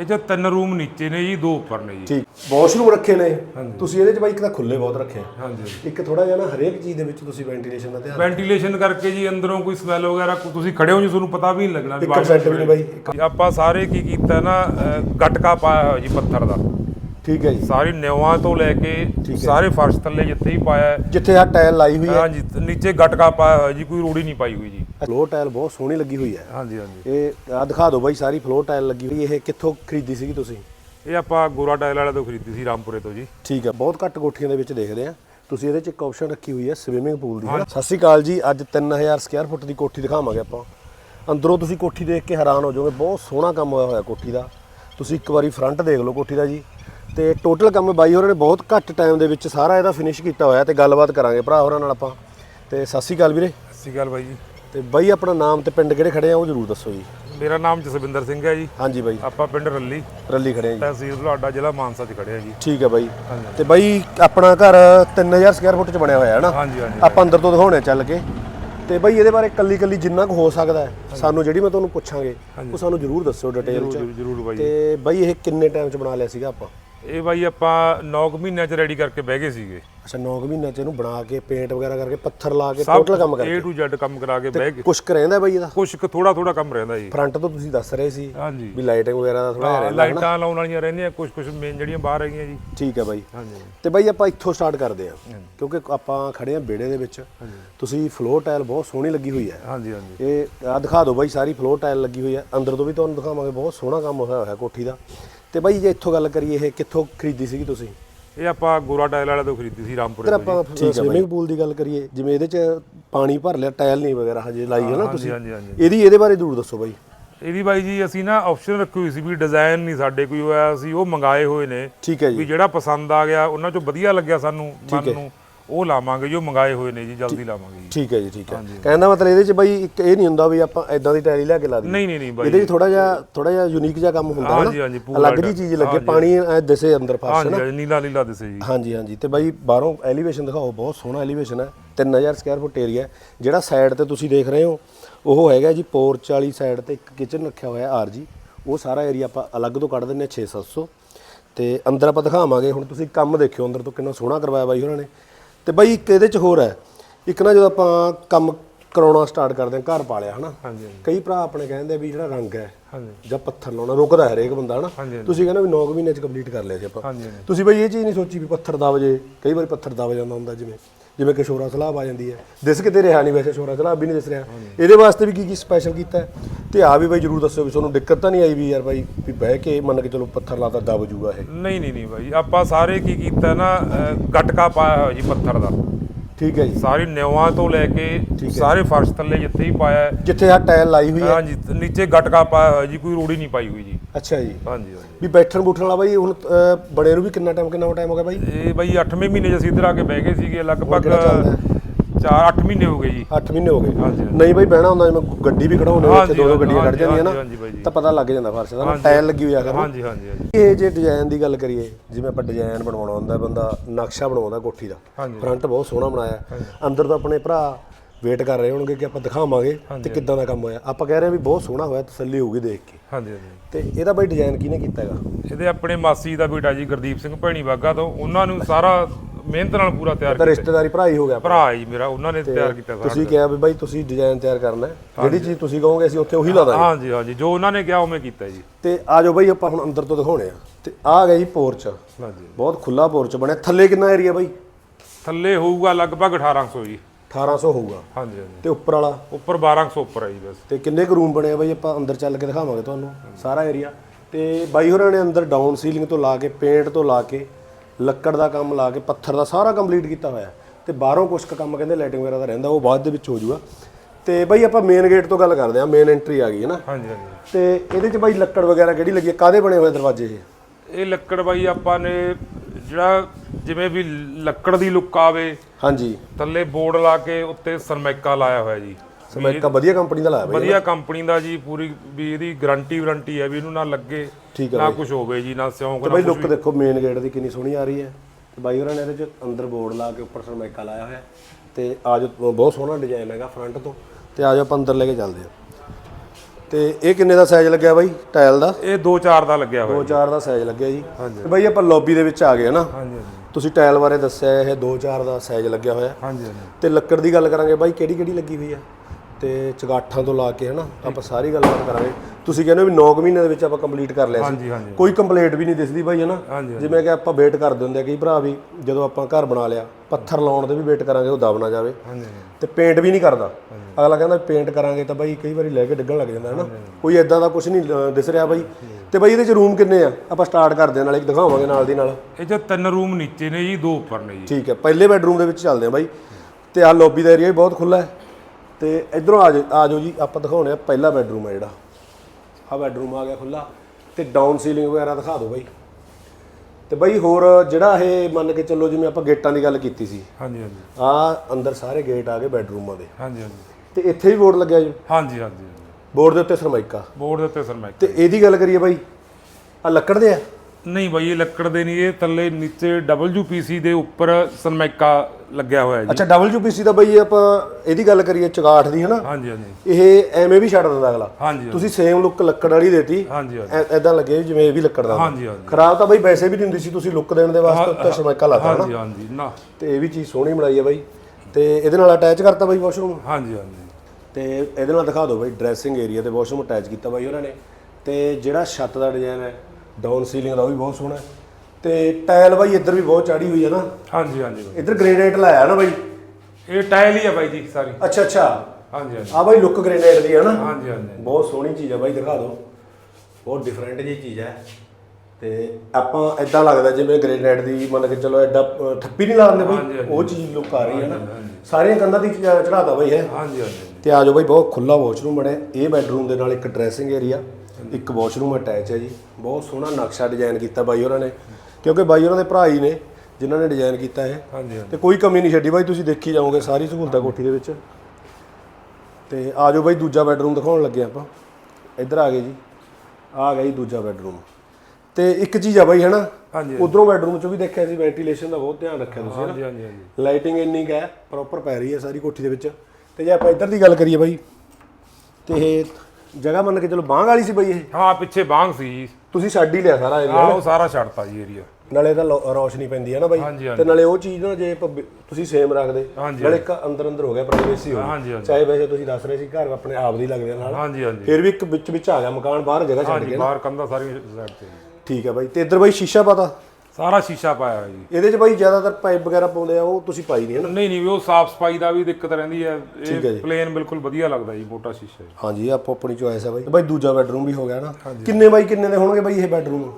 ਇਹ ਤਿੰਨ ਰੂਮ ਨੀਚੇ ਨੇ ਜੀ ਦੋ ਉੱਪਰ ਨੇ ਜੀ। ਠੀਕ। ਵਾਸ਼ਰੂਮ ਰੱਖੇ ਨੇ। ਤੁਸੀਂ ਇਹਦੇ ਚ ਬਾਈ ਇੱਕ ਤਾਂ ਖੁੱਲੇ ਬਹੁਤ ਰੱਖੇ। ਆ। ਹਾਂਜੀ। ਇੱਕ ਥੋੜਾ ਜਿਹਾ ਨਾ ਹਰੇਕ ਚੀਜ਼ ਦੇ ਵਿੱਚ ਤੁਸੀਂ ਵੈਂਟੀਲੇਸ਼ਨ ਦਾ ਧਿਆਨ ਵੈਂਟੀਲੇਸ਼ਨ ਕਰਕੇ ਜੀ ਅੰਦਰੋਂ ਕੋਈ ਸਮੈਲ ਵਗੈਰਾ ਕੋਈ ਤੁਸੀਂ ਖੜੇ ਹੋ ਜੀ ਤੁਹਾਨੂੰ ਪਤਾ ਵੀ ਨਹੀਂ ਲੱਗਣਾ ਵੀ 1% ਵੀ ਨਹੀਂ ਬਾਈ। ਆਪਾਂ ਸਾਰੇ ਕੀ ਕੀਤਾ ਨਾ ਅਹ, ਗਟਕਾ ਪਾਇਆ ਹੋਇਆ ਜੀ ਪੱਥਰ ਦਾ। ਠੀਕ ਹੈ ਜੀ। ਸਾਰੀ ਨਿਵਾਂ ਤੋਂ ਲੈ ਕੇ ਸਾਰੇ ਫਰਸ਼ ਥੱਲੇ ਜਿੱਥੇ ਹੀ ਪਾਇਆ ਹੈ। ਜਿੱਥੇ ਆ ਟਾਇਲ ਲਾਈ ਹੋਈ ਹੈ। ਹਾਂਜੀ ਨੀਚੇ ਗਟਕਾ ਪਾਇਆ ਹੋਇਆ ਜੀ ਕੋਈ ਰੋੜੀ ਨਹੀਂ ਪਾਈ ਹੋਈ ਜੀ। ਫਲੋਰ ਟਾਇਲ ਬਹੁਤ ਸੋਹਣੀ ਲੱਗੀ ਹੋਈ ਹੈ। ਹਾਂਜੀ ਹਾਂਜੀ। ਇਹ ਆ ਦਿਖਾ ਦਿਓ ਬਾਈ ਸਾਰੀ ਫਲੋਰ ਟਾਇਲ ਲੱਗੀ ਹੋਈ ਇਹ ਕਿੱਥੋਂ ਖਰੀਦੀ ਸੀਗੀ ਤੁਸੀਂ? ਇਹ ਆਪਾਂ ਗੋਰਾ ਟਾਇਲ ਵਾਲੇ ਤੋਂ ਖਰੀਦੀ ਸੀ ਰਾਮਪੁਰੇ ਤੋਂ ਜੀ। ਠੀਕ ਹੈ। ਬਹੁਤ ਘੱਟ ਕੋਠੀਆਂ ਦੇ ਵਿੱਚ ਦੇਖਦੇ ਆ ਤੁਸੀਂ ਇਹਦੇ ਚ ਇੱਕ ਆਪਸ਼ਨ ਰੱਖੀ ਹੋਈ ਹੈ ਸਵਿਮਿੰਗ ਪੂਲ ਦੀ। ਸਤਿ ਸ਼੍ਰੀ ਅਕਾਲ ਜੀ ਅੱਜ 3000 ਸਕੁਅਰ ਫੁੱਟ ਦੀ ਕੋਠੀ ਦਿਖਾਵਾਂਗੇ ਆਪਾਂ। ਅੰਦਰੋਂ ਤੁਸੀਂ ਕੋਠੀ ਦੇਖ ਕੇ ਹੈਰਾਨ ਹੋ ਜਾਓਗੇ ਬਹੁਤ ਸੋਹਣਾ ਕੰਮ ਹੋਇਆ ਹੋਇਆ ਕੋਠੀ ਦਾ। ਤੁਸੀਂ ਇੱਕ ਵਾਰੀ ਫਰੰਟ ਦੇਖ ਲਓ ਕੋਠੀ ਦਾ ਜੀ। ਤੇ ਟੋਟਲ ਕੰਮ ਬਾਈ ਹੋਰਾਂ ਨੇ ਬਹੁਤ ਘੱਟ ਟਾਈਮ ਦੇ ਵਿੱਚ ਸਾਰਾ ਇਹਦਾ ਫਿਨਿਸ਼ ਕੀਤਾ ਹੋਇਆ ਤੇ ਗੱਲਬਾਤ ਕਰਾਂਗੇ ਭਰਾ ਹੋਰਾਂ ਨਾਲ ਆਪਾਂ। ਤੇ ਸਤਿ ਸ਼੍ਰੀ ਅਕਾਲ ਵੀਰੇ। ਸਤਿ ਸ਼੍ਰੀ ਅਕਾਲ ਬਾਈ ਜੀ। ਤੇ ਬਾਈ ਆਪਣਾ ਨਾਮ ਤੇ ਪਿੰਡ ਕਿਹੜੇ ਖੜੇ ਆ ਉਹ ਜਰੂਰ ਦੱਸੋ ਜੀ। ਮੇਰਾ ਨਾਮ ਜਸਵਿੰਦਰ ਸਿੰਘ ਹੈ ਜੀ। ਹਾਂਜੀ ਬਾਈ। ਆਪਾਂ ਪਿੰਡ ਰੱਲੀ। ਰੱਲੀ ਖੜੇ ਆ ਜੀ। ਤਹਿਸੀਲ ਬਲਾਡਾ ਜ਼ਿਲ੍ਹਾ ਮਾਨਸਾ 'ਚ ਖੜੇ ਆ ਜੀ। ਠੀਕ ਹੈ ਬਾਈ। ਤੇ ਬਾਈ ਆਪਣਾ ਘਰ 3000 ਸਕੁਅਰ ਫੁੱਟ ਚ ਬਣਿਆ ਹੋਇਆ ਹੈ ਨਾ? ਹਾਂਜੀ ਹਾਂਜੀ। ਆਪਾਂ ਅੰਦਰ ਤੋਂ ਦਿਖਾਉਣੇ ਚੱਲ ਕੇ। ਤੇ ਬਾਈ ਇਹਦੇ ਬਾਰੇ ਕੱਲੀ ਕੱਲੀ ਜਿੰਨਾ ਕੁ ਹੋ ਸਕਦਾ ਹੈ ਸਾਨੂੰ ਜਿਹੜੀ ਮੈਂ ਤੁਹਾਨੂੰ ਪੁੱਛਾਂਗੇ ਉਹ ਸਾਨੂੰ ਜਰੂਰ ਦੱਸਿਓ ਡਿਟੇਲ ਚ। ਜਰੂਰ ਜਰੂਰ ਬਾਈ ਤੇ ਬਾਈ ਇਹ ਕਿੰਨੇ ਟਾਈਮ ਚ ਬਣਾ ਲਿਆ ਸੀਗਾ ਆਪਾਂ? ਇਹ ਬਾਈ ਆਪਾਂ 9 ਮਹੀਨਿਆਂ 'ਚ ਰੈਡੀ ਕਰਕੇ ਬਹਿ ਗਏ ਸੀਗੇ। ਅੱਛਾ 9 ਮਹੀਨਿਆਂ ਚ ਇਹਨੂੰ ਬਣਾ ਕੇ ਪੇਂਟ ਵਗੈਰਾ ਕਰਕੇ ਪੱਥਰ ਲਾ ਕੇ ਟੋਟਲ ਕੰਮ A ਕਰਕੇ to Z ਕੰਮ ਕਰਾ ਕੇ ਬਹਿ ਕੁ ਰਹਿੰਦਾ ਬਾਈ ਇਹਦਾ? ਕੁਛ ਕੁ ਥੋੜਾ ਥੋੜਾ ਕੰਮ ਰਹਿੰਦਾ ਜੀ। ਫਰੰਟ ਤੋਂ ਤੁਸੀਂ ਦੱਸ ਰਹੇ ਸੀ ਹਾਂਜੀ। ਵੀ ਲਾਈਟਿੰਗ ਵਗੈਰਾ ਦਾ ਥੋੜਾ ਰਹਿੰਦਾ ਲਾਈਟਾਂ ਲਾਉਣ ਵਾਲੀਆਂ ਰਹਿੰਦੀਆਂ ਕੁਛ ਕੁਛ ਮੇਨ ਜਿਹੜੀਆਂ ਬਾਹਰ ਹੈਗੀਆਂ ਜੀ। ਠੀਕ ਹੈ ਬਾਈ। ਹਾਂਜੀ। ਤੇ ਬਾਈ ਆਪਾਂ ਇੱਥੋਂ ਸਟਾਰਟ ਕਰਦੇ ਹਾਂ ਕਿਉਂਕਿ ਆਪਾਂ ਖੜੇ ਹਾਂ ਵਿਹੜੇ ਦੇ ਵਿੱਚ। ਤੁਸੀਂ ਫਲੋਰ ਟਾਇਲ ਬਹੁਤ ਸੋਹਣੀ ਲੱਗੀ ਹੋਈ ਹੈ। ਹਾਂਜੀ ਹਾਂਜੀ। ਇਹ ਆ ਦਿਖਾ ਦਿਓ ਬਾਈ ਸਾਰੀ ਫਲੋਰ ਟਾਇਲ ਲੱਗੀ ਹੋਈ ਹੈ। ਅੰਦਰ ਤੋਂ ਵੀ ਤੁਹਾਨੂੰ ਦਿਖਾਵਾਂਗੇ ਬਹੁਤ ਸੋਹਣਾ ਕੰਮ ਹੋਇਆ ਹੋਇਆ ਕੋਠੀ ਦਾ। ਤੇ ਬਾਈ ਜੇ ਇੱਥੋਂ ਗੱਲ ਕਰੀਏ ਇਹ ਕਿੱਥੋਂ ਖਰੀਦੀ ਸੀਗੀ ਤੁਸੀਂ? ਇਹ ਆਪਾਂ ਗੋਰਾ ਟਾਇਲ ਵਾਲੇ ਤੋਂ ਖਰੀਦੀ ਸੀ ਰਾਮਪੁਰੇ ਫਿਰ ਤੋਂ ਆਪਾਂ ਸਵਿਮਿੰਗ ਪੂਲ ਦੀ ਗੱਲ ਕਰੀਏ ਜਿਵੇਂ ਇਹਦੇ ਚ ਪਾਣੀ ਭਰ ਲਿਆ ਟਾਇਲ ਨਹੀਂ ਵਗੈਰਾ ਹਜੇ ਲਾਈ ਹੈ ਨਾ ਤੁਸੀਂ? ਹਾਂਜੀ ਹਾਂਜੀ ਇਹਦੀ ਇਹਦੇ ਬਾਰੇ ਜ਼ਰੂਰ ਦੱਸੋ ਬਾਈ। ਇਹਦੀ ਬਾਈ ਜੀ ਅਸੀਂ ਨਾ ਆਪਸ਼ਨ ਰੱਖੀ ਹੋਈ ਸੀ ਵੀ ਡਿਜ਼ਾਈਨ ਨਹੀਂ ਸਾਡੇ ਕੋਈ ਹੋਇਆ ਅਸੀਂ ਉਹ ਮੰਗਾਏ ਹੋਏ ਨੇ ਠੀਕ ਹੈ ਵੀ ਜੀ ਜਿਹੜਾ ਪਸੰਦ ਆ ਗਿਆ ਉਹਨਾਂ ਚੋਂ ਵਧੀਆ ਲੱਗਿਆ ਸਾਨੂੰ ਮਨ ਨੂੰ। ਉਹ ਲਾਵਾਂਗੇ ਜੋ ਮੰਗਾਏ ਹੋਏ ਨੇ ਜੀ ਜਲਦੀ ਲਾਵਾਂਗੇ ਜੀ। ਠੀਕ ਹੈ ਜੀ ਠੀਕ ਹੈ। ਕਹਿੰਦਾ ਮਤਲਬ ਇਹਦੇ ਚ ਬਾਈ ਇੱਕ ਇਹ ਨਹੀਂ ਹੁੰਦਾ ਵੀ ਆਪਾਂ ਐਦਾਂ ਦੀ ਟਾਇਲ ਹੀ ਲਿਆ ਕੇ ਲਾ ਦਈਏ। ਨਹੀਂ ਨਹੀਂ ਨਹੀਂ ਬਾਈ। ਇਹਦੇ ਚ ਥੋੜਾ ਜਿਹਾ ਥੋੜਾ ਜਿਹਾ ਯੂਨੀਕ ਜਿਹਾ ਕੰਮ ਹੁੰਦਾ ਹੈ ਹਾਂਜੀ ਹਾਂਜੀ ਨਾ ਪੂਰਾ ਅਲੱਗ ਜੀ ਚੀਜ਼ ਲੱਗੇ ਪਾਣੀ ਐ ਦਿਸੇ ਅੰਦਰ ਫਰਸ਼ ਹਾਂਜੀ ਹਾਂਜੀ, ਨੀਲਾ ਨੀਲਾ ਦਿਸੇ ਜੀ। ਹਾਂਜੀ ਹਾਂਜੀ ਤੇ ਬਾਈ ਬਾਹਰੋਂ ਐਲੀਵੇਸ਼ਨ ਦਿਖਾਓ ਬਹੁਤ ਸੋਹਣਾ ਐਲੀਵੇਸ਼ਨ ਹੈ। 3000 ਸਕੁਅਰ ਫੁੱਟ ਏਰੀਆ ਜਿਹੜਾ ਸਾਈਡ ਤੇ ਤੁਸੀਂ ਦੇਖ ਰਹੇ ਹੋ ਉਹ ਹੈਗਾ ਜੀ ਪੋਰਚ ਵਾਲੀ ਸਾਈਡ ਤੇ ਇੱਕ ਕਿਚਨ ਰੱਖਿਆ ਹੋਇਆ ਆਰ ਜੀ ਉਹ ਸਾਰਾ ਏਰੀਆ ਆਪਾਂ ਅਲੱਗ ਤੋਂ ਕੱਢ ਦਿੰਨੇ 6-700 ਤੇ ਅੰਦਰ ਆਪਾਂ ਦਿਖਾਵਾਂਗੇ ਹੁਣ ਤੁਸੀਂ ਕੰਮ ਦੇਖਿਓ ਅੰਦਰ ਤੋਂ ਕਿੰਨਾ ਸੋਹਣਾ ਕਰਵਾਇਆ ਬਾਈ ਉਹਨਾਂ ਨੇ। ਤੇ ਬਾਈ ਇੱਕ ਇਹਦੇ ਚ ਹੋਰ ਹੈ। ਇੱਕ ਨਾ ਜਦੋਂ ਆਪਾਂ ਕੰਮ ਕਰਾਉਣਾ ਸਟਾਰਟ ਕਰਦੇ ਹਾਂ ਘਰ ਪਾਲਿਆ ਹਨਾ? ਹਾਂਜੀ ਕਈ ਭਰਾ ਆਪਣੇ ਕਹਿੰਦੇ ਆ ਵੀ ਜਿਹੜਾ ਰੰਗ ਹੈ ਹਾਂਜੀ। ਜਾਂ ਪੱਥਰ ਲਾਉਣਾ ਰੁਕਦਾ ਹੈ ਹਰੇਕ ਬੰਦਾ ਹਨਾ। ਤੁਸੀਂ ਕਹਿੰਦੇ ਵੀ 9 ਮਹੀਨੇ ਚ ਕੰਪਲੀਟ ਕਰ ਲਿਆ ਸੀ ਆਪਾਂ। ਤੁਸੀਂ ਬਈ ਇਹ ਚੀਜ਼ ਨਹੀਂ ਸੋਚੀ ਵੀ ਪੱਥਰ ਦਬ ਜੇ ਕਈ ਵਾਰੀ ਪੱਥਰ ਦਬ ਜਾਂਦਾ ਹੁੰਦਾ ਜਿਵੇਂ। ਜਿਵੇਂ ਕਿ ਸ਼ੋਰਾ ਸਲਾਬ ਆ ਜਾਂਦੀ ਹੈ। ਦਿਸ ਕਿਤੇ ਰਿਹਾ ਨਹੀਂ ਵੈਸੇ ਸ਼ੋਰਾ ਸਲਾਬ ਵੀ ਨਹੀਂ ਦਿਸ ਰਿਹਾ। ਇਹਦੇ ਵਾਸਤੇ ਵੀ ਕੀ ਕੀ ਸਪੈਸ਼ਲ ਕੀਤਾ ਤੇ ਆ ਵੀ ਬਾਈ ਜਰੂਰ ਦੱਸੋ ਵੀ ਤੁਹਾਨੂੰ ਦਿੱਕਤ ਤਾਂ ਨਹੀਂ ਆਈ ਵੀ ਯਾਰ ਬਾਈ ਵੀ ਬਹਿ ਕੇ ਮੰਨ ਕੇ ਚਲੋ ਪੱਥਰ ਲਾਤਾ ਦਬ ਜੂਗਾ ਇਹ। ਨਹੀਂ ਨਹੀਂ ਨਹੀਂ ਬਾਈ। ਆਪਾਂ ਸਾਰੇ ਕੀ ਕੀਤਾ ਨਾ ਅਹ, ਗਟਕਾ ਪਾਇਆ ਹੋਇਆ ਜੀ ਪੱਥਰ ਦਾ। ਠੀਕ ਹੈ ਜੀ। ਸਾਰੀ ਨਿਵਾਂ ਤੋਂ ਲੈ ਕੇ ਸਾਰੇ ਫਰਸ਼ ਥੱਲੇ ਜਿੱਥੇ ਹੀ ਪਾਇਆ ਹੈ। ਜਿੱਥੇ ਆ ਟਾਇਲ ਲਾਈ ਹੋਈ ਹੈ। ਹਾਂਜੀ ਨੀਚੇ ਗਟਕਾ ਪਾਇਆ ਹੋਇਆ ਜੀ ਕੋਈ ਰੋੜੀ ਨਹੀਂ ਪਾਈ ਹੋਈ ਜੀ। ਅੱਛਾ ਜੀ। ਹਾਂਜੀ ਹਾਂਜੀ। ਵੀ ਬੈਠਣ ਬੂਠਣ ਵਾਲਾ ਬਾਈ ਹੁਣ ਬੜੇ ਨੂੰ ਵੀ ਕਿੰਨਾ ਟਾਈਮ ਕਿੰਨਾ ਟਾਈਮ ਹੋ ਗਿਆ ਬਾਈ? ਇਹ ਬਾਈ 8ਵੇਂ ਮਹੀਨੇ ਚ ਅਸੀਂ ਇੱਧਰ ਆ ਕੇ ਬਹਿ ਗਏ ਸੀਗੇ ਲਗਭਗ ਚੱਲਦਾ 4-8 ਮਹੀਨੇ ਹੋ ਗਏ ਜੀ। 8 ਮਹੀਨੇ ਹੋ ਗਏ। ਨਹੀਂ ਬਾਈ ਬਹਿਣਾ ਹੁੰਦਾ ਜਿਵੇਂ ਗੱਡੀ ਵੀ ਖੜਾਉਂਦੇ ਹਾਂਜੀ, ਦੋ ਦੋ ਗੱਡੀਆਂ ਖੜ ਜਾਂਦੀਆਂ ਨਾ। ਤਾਂ ਪਤਾ ਲੱਗ ਜਾਂਦਾ ਫਰਸ਼ ਦਾ ਟਾਇਲ ਲੱਗੀ ਹੋਈ ਆ ਕਰ ਹਾਂਜੀ ਹਾਂਜੀ ਇਹ ਜੇ ਡਿਜ਼ਾਈਨ ਦੀ ਗੱਲ ਕਰੀਏ ਜਿਵੇਂ ਆਪਾਂ ਡਿਜ਼ਾਈਨ ਬਣਾਉਣਾ ਹੁੰਦਾ ਬੰਦਾ ਨਕਸ਼ਾ ਬਣਾਉਂਦਾ ਕੋਠੀ ਦਾ। ਫਰੰਟ ਬਹੁਤ ਸੋਹਣਾ ਬਣਾਇਆ। ਅੰਦਰ ਤਾਂ ਆਪਣੇ ਭਰਾ ਵੇਟ ਕਰ ਰਹੇ ਹੋਣਗੇ ਕਿ ਆਪਾਂ ਦਿਖਾਵਾਂਗੇ ਤੇ ਕਿੱਦਾਂ ਦਾ ਕੰਮ ਹੋਇਆ। ਆਪਾਂ ਕਹਿ ਰਹੇ ਹਾਂ ਵੀ ਬਹੁਤ ਸੋਹਣਾ ਹੋਇਆ ਤਸੱਲੀ ਹੋਊਗੀ ਦੇਖ ਕੇ। ਹਾਂਜੀ ਹਾਂਜੀ। ਤੇ ਇਹਦਾ ਬਾਈ ਡਿਜ਼ਾਈਨ ਕਿਹਨੇ ਕੀਤਾ ਹੈਗਾ? ਇਹਦੇ ਆਪਣੇ ਮਾਸੀ ਦਾ ਬੇਟਾ ਜੀ ਗੁਰਦੀਪ ਸਿੰਘ ਭੈਣੀ ਬਾਗਾ ਤੋਂ ਉਹਨਾਂ ਨੂੰ ਸਾਰਾ ਮਿਹਨਤ ਨਾਲ ਪੂਰਾ ਤਿਆਰ ਤਾਂ ਕੀਤਾ। ਰਿਸ਼ਤੇਦਾਰੀ ਭਰਾ ਹੀ ਹੋ ਗਿਆ ਭਰਾ ਜੀ ਮੇਰਾ ਉਹਨਾਂ ਨੇ ਤਿਆਰ ਕੀਤਾ ਸਾਰਾ ਤੁਸੀਂ ਕਿਹਾ ਵੀ ਬਾਈ ਤੁਸੀਂ ਡਿਜ਼ਾਈਨ ਤਿਆਰ ਕਰਨਾ ਹੈ। ਜਿਹੜੀ ਚੀਜ਼ ਤੁਸੀਂ ਕਹੋਗੇ ਅਸੀਂ ਉੱਥੇ ਉਹੀ ਲਾ ਦਾਂਗੇ ਹਾਂਜੀ ਹਾਂਜੀ ਜੋ ਉਹਨਾਂ ਨੇ ਕਿਹਾ ਉਵੇਂ ਕੀਤਾ ਜੀ। ਤੇ ਆ ਜਾਓ ਬਾਈ ਆਪਾਂ ਹੁਣ ਅੰਦਰ ਤੋਂ ਦਿਖਾਉਣੇ ਆ। ਤੇ ਆ ਗਿਆ ਜੀ ਪੋਰਚ। ਹਾਂਜੀ। ਬਹੁਤ ਖੁੱਲਾ ਪੋਰਚ ਬਣਿਆ। ਥੱਲੇ ਕਿੰਨਾ ਏਰੀਆ ਬਾਈ? ਥੱਲੇ ਹੋਊਗਾ ਲਗਭਗ 1800 ਜੀ। 1800 ਹੋਊਗਾ। ਹਾਂਜੀ ਹਾਂਜੀ। ਤੇ ਉੱਪਰ ਵਾਲਾ? ਉੱਪਰ 1200 ਉੱਪਰ ਹੈ ਜੀ ਬਸ। ਤੇ ਕਿੰਨੇ ਕੁ ਰੂਮ ਬਣੇ ਆ ਬਾਈ? ਆਪਾਂ ਅੰਦਰ ਚੱਲ ਕੇ ਦਿਖਾਵਾਂਗੇ ਤੁਹਾਨੂੰ। ਸਾਰਾ ਏਰੀਆ ਤੇ ਬਾਈ ਹੋਰਾਂ ਨੇ ਅੰਦਰ ਡਾਊਨ ਸੀਲਿੰਗ ਤੋਂ ਲਾ ਕੇ ਪੇਂਟ ਤੋਂ ਲਾ ਕੇ ਲੱਕੜ ਦਾ ਕੰਮ ਲਾ ਕੇ ਪੱਥਰ ਦਾ ਸਾਰਾ ਕੰਪਲੀਟ ਕੀਤਾ ਹੋਇਆ। ਤੇ ਬਾਹਰੋਂ ਕੁਝ ਕੰਮ ਕਹਿੰਦੇ ਲਾਈਟਿੰਗ ਵਗੈਰਾ ਦਾ ਰਹਿੰਦਾ ਉਹ ਬਾਅਦ ਦੇ ਵਿੱਚ ਹੋ ਜਾਊਗਾ। ਤੇ ਬਾਈ ਆਪਾਂ ਮੇਨ ਗੇਟ ਤੋਂ ਗੱਲ ਕਰਦੇ ਆ ਮੇਨ ਐਂਟਰੀ ਆ ਗਈ ਹੈ ਨਾ। ਹਾਂਜੀ ਹਾਂਜੀ। ਤੇ ਇਹਦੇ ਚ ਬਾਈ ਲੱਕੜ ਵਗੈਰਾ ਕਿਹੜੀ ਲੱਗੀ ਹੈ? ਕਾਦੇ ਬਣੇ ਹੋਏ ਦਰਵਾਜ਼ੇ ਇਹ? ਇਹ ਲੱਕੜ ਬਾਈ ਆਪਾਂ ਨੇ ਜਿਹੜਾ ਜਿਵੇਂ ਵੀ ਲੱਕੜ ਦੀ ਲੁੱਕ ਆਵੇ ਹਾਂਜੀ। ਥੱਲੇ ਬੋਰਡ ਲਾ ਕੇ ਉੱਤੇ ਸਰਮੈਕਾ ਲਾਇਆ ਹੋਇਆ ਜੀ। ਸਮੈਕਾ ਵਧੀਆ ਕੰਪਨੀ ਦਾ ਲਾਇਆ ਬਾਈ ਵਧੀਆ ਕੰਪਨੀ ਦਾ ਜੀ ਪੂਰੀ ਵੀ ਇਹਦੀ ਗਾਰੰਟੀ ਵਾਰੰਟੀ ਹੈ ਵੀ ਇਹਨੂੰ ਨਾ ਲੱਗੇ ਠੀਕ ਹੈ ਨਾ ਕੁਝ ਹੋਵੇ ਜੀ ਨਾ ਸਿਉਂਕ ਨਾ ਬਾਈ ਲੁੱਕ ਦੇਖੋ ਮੇਨ ਗੇਟ ਦੀ ਕਿੰਨੀ ਸੋਹਣੀ ਆ ਰਹੀ ਹੈ। ਤੇ ਬਾਈ ਹੋਰਾਂ ਨੇ ਇਹਦੇ ਚ ਅੰਦਰ ਬੋਰਡ ਲਾ ਕੇ ਉੱਪਰ ਸਰਮੈਕਾ ਲਾਇਆ ਹੋਇਆ। ਤੇ ਆਜੋ ਬਹੁਤ ਸੋਹਣਾ ਡਿਜ਼ਾਈਨ ਹੈਗਾ ਫਰੰਟ ਤੋਂ। ਤੇ ਆਜੋ ਆਪਾਂ ਅੰਦਰ ਲੈ ਕੇ ਚੱਲਦੇ ਹਾਂ। ਤੇ ਇਹ ਕਿੰਨੇ ਦਾ ਸਾਈਜ਼ ਲੱਗਿਆ ਬਾਈ ਟਾਇਲ ਦਾ? ਇਹ 2-4 ਦਾ ਲੱਗਿਆ ਹੋਇਆ 2-4 ਦਾ ਸਾਈਜ਼ ਲੱਗਿਆ ਜੀ। ਤੇ ਬਾਈ ਆਪਾਂ ਲੌਬੀ ਦੇ ਵਿੱਚ ਆ ਗਏ ਨਾ ਹਾਂਜੀ ਹਾਂਜੀ। ਤੁਸੀਂ ਟਾਇਲ ਬਾਰੇ ਦੱਸਿਆ ਇਹ 2-4 ਦਾ ਸਾਈਜ਼ ਲੱਗਿਆ ਹੋਇਆ। ਹਾਂਜੀ ਹਾਂਜੀ। ਤੇ ਲੱਕੜ ਦੀ ਗੱਲ ਕਰਾਂਗੇ ਬਾਈ ਕਿਹੜੀ ਕਿਹੜੀ ਲੱਗੀ ਹੋਈ ਆ ਤੇ ਚਗਾਠਾਂ ਤੋਂ ਲਾ ਕੇ ਹਨਾ ਆਪਾਂ ਸਾਰੀ ਗੱਲਬਾਤ ਕਰਾਂਗੇ। ਤੁਸੀਂ ਕਹਿੰਦੇ ਹੋ ਵੀ 9 ਮਹੀਨਿਆਂ ਦੇ ਵਿੱਚ ਆਪਾਂ ਕੰਪਲੀਟ ਕਰ ਲਿਆ ਸੀ। ਹਾਂਜੀ ਹਾਂਜੀ। ਕੋਈ ਕੰਪਲੀਟ ਵੀ ਨਹੀਂ ਦਿਸਦੀ ਬਾਈ ਹਨਾ? ਹਾਂਜੀ ਜਿਵੇਂ ਕਿ ਆਪਾਂ ਵੇਟ ਕਰਦੇ ਹੁੰਦੇ ਆ ਕਈ ਭਰਾ ਵੀ ਜਦੋਂ ਆਪਾਂ ਘਰ ਬਣਾ ਲਿਆ ਪੱਥਰ ਲਾਉਣ ਦੇ ਵੀ ਵੇਟ ਕਰਾਂਗੇ ਉਹ ਦਬ ਨਾ ਜਾਵੇ। ਹਾਂਜੀ ਤੇ ਪੇਂਟ ਵੀ ਨਹੀਂ ਕਰਦਾ। ਅਗਲਾ ਕਹਿੰਦਾ ਪੇਂਟ ਕਰਾਂਗੇ ਤਾਂ ਬਾਈ ਕਈ ਵਾਰੀ ਲੈ ਕੇ ਡਿੱਗਣ ਲੱਗ ਜਾਂਦਾ ਹੈ ਨਾ ਕੋਈ ਐਦਾਂ ਦਾ ਕੁਝ ਨਹੀਂ ਅ, ਦਿਸ ਰਿਹਾ ਬਾਈ ਤੇ ਬਾਈ ਇਹਦੇ ਚ ਰੂਮ ਕਿੰਨੇ ਆ? ਆਪਾਂ ਸਟਾਰਟ ਕਰਦੇ ਹਾਂ ਨਾਲੇ ਦਿਖਾਵਾਂਗੇ ਨਾਲ ਦੀ ਨਾਲ। ਇਹ ਚ ਤਿੰਨ ਰੂਮ ਨੀਚੇ ਨੇ ਜੀ ਦੋ ਉੱਪਰ ਨੇ ਜੀ। ਠੀਕ ਹੈ ਪਹਿਲੇ ਬੈਡਰੂਮ ਦੇ ਵਿੱਚ ਚੱਲਦੇ ਆ ਬਾਈ ਤੇ ਆਹ ਲੌਬੀ ਦਾ ਏਰੀਆ ਵੀ ਬਹੁਤ ਖੁੱਲਾ ਹੈ। ਤੇ ਇਧਰੋਂ ਆ ਜਾਓ ਆ ਜਾਓ ਜੀ ਆਪਾਂ ਦਿਖਾਉਣੇ ਆ ਪਹਿਲਾ ਬੈਡਰੂਮ ਹੈ ਜਿਹੜਾ। ਆਹ ਬੈਡਰੂਮ ਆ ਗਿਆ ਖੁੱਲਾ ਤੇ ਡਾਊਨ ਸੀਲਿੰਗ ਵਗੈਰਾ ਦਿਖਾ ਦਿਓ ਬਾਈ। ਤੇ ਬਾਈ ਹੋਰ ਜਿਹੜਾ ਇਹ ਮੰਨ ਕੇ ਚੱਲੋ ਜਿਵੇਂ ਆਪਾਂ ਗੇਟਾਂ ਦੀ ਗੱਲ ਕੀਤੀ ਸੀ। ਹਾਂਜੀ ਹਾਂਜੀ। ਆ ਅੰਦਰ ਸਾਰੇ ਗੇਟ ਆ ਗਏ ਬੈਡਰੂਮਾਂ ਦੇ। ਹਾਂਜੀ ਹਾਂਜੀ। ਤੇ ਇੱਥੇ ਵੀ ਬੋਰਡ ਲੱਗਿਆ ਜੀ? ਹਾਂਜੀ ਹਾਂਜੀ ਬੋਰਡ ਦੇ ਉੱਤੇ ਸਰਮਾਈਕਾ ਬੋਰਡ ਦੇ ਉੱਤੇ ਸਰਮੈਕ ਤੇ ਇਹਦੀ ਗੱਲ ਕਰੀਏ ਬਾਈ ਆ ਲੱਕੜ ਦੇ ਆ। ਨਹੀਂ ਬਾਈ ਇਹ ਲੱਕੜ ਦੇ ਨਹੀਂ ਇਹ ਥੱਲੇ ਨੀਚੇ WPC ਦੇ ਉੱਪਰ ਸਰਮੈਕਾ ਲੱਗਿਆ ਹੋਇਆ ਜੀ। ਅੱਛਾ WPC ਦਾ ਬਾਈ ਆਪਾਂ ਇਹਦੀ ਗੱਲ ਕਰੀਏ ਚਗਾਠ ਦੀ ਹਨਾ? ਹਾਂਜੀ ਹਾਂਜੀ। ਇਹ ਐਵੇਂ ਵੀ ਛੱਡ ਦਿੰਦਾ ਅਗਲਾ। ਹਾਂਜੀ ਤੁਸੀਂ ਸੇਮ ਲੁੱਕ ਲੱਕੜ ਵਾਲੀ ਦੇਤੀ। ਹਾਂਜੀ ਹਾਂਜੀ। ਐਦਾਂ ਲੱਗੇ ਜਿਵੇਂ ਇਹ ਵੀ ਲੱਕੜ ਦਾ। ਹਾਂਜੀ ਹਾਂਜੀ। ਖਰਾਬ ਤਾਂ ਬਾਈ ਵੈਸੇ ਵੀ ਨਹੀਂ ਹੁੰਦੀ ਸੀ ਤੁਸੀਂ ਲੁੱਕ ਦੇਣ ਦੇ ਵਾਸਤੇ ਉੱਤੇ ਸਰਮਾਈਕਾ ਲਾਤਾ ਹਨਾ? ਹਾਂਜੀ ਹਾਂਜੀ। ਨਾ। ਤੇ ਇਹ ਵੀ ਚੀਜ਼ ਸੋਹਣੀ ਬਣਾਈ ਹੈ ਬਾਈ। ਤੇ ਇਹਦੇ ਨਾਲ ਅਟੈਚ ਕਰਤਾ ਬਾਈ ਵਾਸ਼ਰੂਮ? ਹਾਂਜੀ ਹਾਂਜੀ। ਤੇ ਇਹਦੇ ਨਾਲ ਦਿਖਾ ਦਿਓ ਬਾਈ ਡਰੈਸਿੰਗ ਏਰੀਆ ਤੇ ਵਾਸ਼ਰੂਮ ਅਟੈਚ ਕੀਤਾ ਬਾਈ ਉਹਨਾਂ ਨੇ। ਤੇ ਜਿਹੜਾ ਛੱਤ ਦਾ ਡਿਜ਼ਾਈਨ ਹੈ ਡਾਊਨ ਸੀਲਿੰਗ ਦਾ ਉਹ ਵੀ ਬਹੁਤ ਸੋਹਣਾ ਹੈ। ਤੇ ਟਾਇਲ ਬਾਈ ਇੱਧਰ ਵੀ ਬਹੁਤ ਚਾੜੀ ਹੋਈ ਹੈ ਨਾ। ਹਾਂਜੀ ਹਾਂਜੀ ਬਾਈ। ਇੱਧਰ ਗ੍ਰੇਨਾਈਟ ਲਾਇਆ ਨਾ ਬਾਈ। ਇਹ ਟਾਇਲ ਹੀ ਆ ਬਾਈ ਜੀ ਸਾਰੀ। ਅੱਛਾ ਅੱਛਾ। ਹਾਂਜੀ ਹਾਂਜੀ। ਆ ਬਾਈ ਲੁੱਕ ਗ੍ਰੇਨਾਈਟ ਦੀ ਹੈ ਨਾ। ਹਾਂਜੀ ਹਾਂਜੀ। ਬਹੁਤ ਸੋਹਣੀ ਚੀਜ਼ ਹੈ ਬਾਈ ਦਿਖਾ ਦਿਓ। ਬਹੁਤ ਡਿਫਰੈਂਟ ਜੀ ਚੀਜ਼ ਹੈ। ਤੇ ਆਪਾਂ ਐਦਾਂ ਲੱਗਦਾ ਜਿਵੇਂ ਗ੍ਰੇਨਾਈਟ ਦੀ ਮੰਨ ਕੇ ਚਲੋ ਐਡਾ ਠੱਪੀ ਨਹੀਂ ਲਾਉਂਦੇ ਬਾਈ। ਉਹ ਚੀਜ਼ ਲੁੱਕ ਆ ਰਹੀ ਹੈ ਨਾ। ਸਾਰੀਆਂ ਕੰਧਾਂ ਦੀ ਚੜਾਤਾ ਬਾਈ ਹੈ ਹਾਂਜੀ ਹਾਂਜੀ ਤੇ ਆ ਜਾਓ ਬਾਈ ਬਹੁਤ ਖੁੱਲਾ ਵਾਸ਼ਰੂਮ ਬਣਿਆ। ਇਹ ਬੈਡਰੂਮ ਦੇ ਨਾਲ ਇੱਕ ਡਰੈਸਿੰਗ ਏਰੀਆ ਇੱਕ ਵਾਸ਼ਰੂਮ ਅਟੈਚ ਹੈ ਜੀ। ਬਹੁਤ ਸੋਹਣਾ ਨਕਸ਼ਾ ਡਿਜ਼ਾਈਨ ਕੀਤਾ ਬਾਈ ਉਹਨਾਂ ਨੇ। ਕਿਉਂਕਿ ਬਾਈ ਉਹਨਾਂ ਦੇ ਭਰਾ ਹੀ ਨੇ ਜਿਨ੍ਹਾਂ ਨੇ ਡਿਜ਼ਾਈਨ ਕੀਤਾ ਇਹ। ਹਾਂਜੀ ਹਾਂਜੀ। ਤੇ ਕੋਈ ਕਮੀ ਨਹੀਂ ਛੱਡੀ ਬਾਈ ਤੁਸੀਂ ਦੇਖੀ ਜਾਓਗੇ ਸਾਰੀ ਸਹੂਲਤਾਂ ਕੋਠੀ ਦੇ ਵਿੱਚ। ਤੇ ਆ ਜਾਓ ਬਾਈ ਦੂਜਾ ਬੈਡਰੂਮ ਦਿਖਾਉਣ ਲੱਗੇ ਆਪਾਂ। ਇੱਧਰ ਆ ਗਏ ਜੀ। ਆ ਗਿਆ ਜੀ ਦੂਜਾ ਬੈਡਰੂਮ ਤੇ ਇੱਕ ਚੀਜ਼ ਆ ਬਾਈ ਹਨਾ? ਹਾਂਜੀ ਉਧਰੋਂ ਬੈਡਰੂਮ ਚੋਂ ਵੀ ਦੇਖਿਆ ਸੀ ਵੈਂਟੀਲੇਸ਼ਨ ਦਾ ਬਹੁਤ ਧਿਆਨ ਰੱਖਿਆ ਤੁਸੀਂ ਹਾਂਜੀ ਹਾਂਜੀ ਹਾਂਜੀ। ਲਾਈਟਿੰਗ ਇੰਨੀ ਕੁ ਹੈ ਪ੍ਰੋਪਰ ਪੈ ਰਹੀ ਹੈ ਸਾਰੀ ਕੋਠੀ ਦੇ ਵਿੱਚ। ਤੇ ਜੇ ਆਪਾਂ ਇੱਧਰ ਦੀ ਗੱਲ ਕਰੀਏ ਬਾਈ ਤੇ ਇਹ ਜਗ੍ਹਾ ਮੰਨ ਕੇ ਚਲੋ ਬਾਂਹ ਵਾਲੀ ਸੀ ਬਾਈ ਇਹ। ਹਾਂ ਪਿੱਛੇ ਬਾਂਗ ਸੀ। ਜੀ ਤੁਸੀਂ ਛੱਡ ਹੀ ਲਿਆ ਸਾਰਾ ਏਰੀਆ ਉਹ ਸਾਰਾ ਛੱਡਤਾ ਜੀ ਏਰੀਆ ਨਾਲੇ ਤਾਂ ਲੋ- ਰੌਸ਼ਨੀ ਪੈਂਦੀ ਹੈ ਨਾ ਬਾਈ। ਹਾਂਜੀ। ਤੇ ਨਾਲੇ ਉਹ ਚੀਜ਼ ਨਾ ਜੇ ਆਪਾਂ ਬਿ- ਤੁਸੀਂ ਸੇਮ ਰੱਖਦੇ ਹਾਂਜੀ, ਨਾਲੇ ਇੱਕ ਅੰਦਰ ਅੰਦਰ ਹੋ ਗਿਆ ਪ੍ਰਾਈਵੇਸੀ ਹੋ ਗਈ ਹਾਂਜੀ। ਚਾਹੇ ਵੈਸੇ ਤੁਸੀਂ ਦੱਸ ਰਹੇ ਸੀ ਘਰ ਆਪਣੇ ਆਪ ਦੀ ਲੱਗਦੇ ਨਾਲ। ਹਾਂਜੀ ਹਾਂਜੀ। ਫਿਰ ਵੀ ਇੱਕ ਵਿੱਚ ਵਿੱਚ ਆ ਗਿਆ ਮਕਾਨ ਬਾਹਰ ਜਗ੍ਹਾ ਛੱਡ ਹਾਂਜੀ ਕੇ ਬਾਹਰ ਕੰਧਾ ਸਾਰੀ ਸਾਈਡ ਤੇ। ਠੀਕ ਹੈ ਬਾਈ। ਤੇ ਇੱਧਰ ਬਾਈ ਸ਼ੀਸ਼ਾ ਪਾਤਾ ਸਾਰਾ ਸ਼ੀਸ਼ਾ ਪਾਇਆ ਹੋਇਆ ਜੀ। ਇਹਦੇ 'ਚ ਬਾਈ ਜ਼ਿਆਦਾਤਰ ਪਾਈਪ ਵਗੈਰਾ ਪਾਉਂਦੇ ਆ ਉਹ ਤੁਸੀਂ ਪਾਈ ਨਹੀਂ ਹੈ ਨਾ? ਨਹੀਂ ਨਹੀਂ ਉਹ ਸਾਫ਼ ਸਫ਼ਾਈ ਦਾ ਵੀ ਦਿੱਕਤ ਰਹਿੰਦੀ ਹੈ। ਠੀਕ ਹੈ ਜੀ। ਇਹ ਪਲੇਨ ਬਿਲਕੁਲ ਵਧੀਆ ਲੱਗਦਾ ਜੀ ਮੋਟਾ ਸ਼ੀਸ਼ਾ ਜੀ। ਹਾਂਜੀ ਇਹ ਆਪੋ ਆਪਣੀ ਚੋਇਸ ਹੈ ਬਾਈ। ਬਾਈ ਦੂਜਾ ਬੈਡਰੂਮ ਵੀ ਹੋ ਗਿਆ ਨਾ। ਕਿੰਨੇ ਬਾਈ ਕਿੰਨੇ ਦੇ ਹੋਣਗੇ ਬਾਈ ਇਹ ਬੈਡਰੂਮ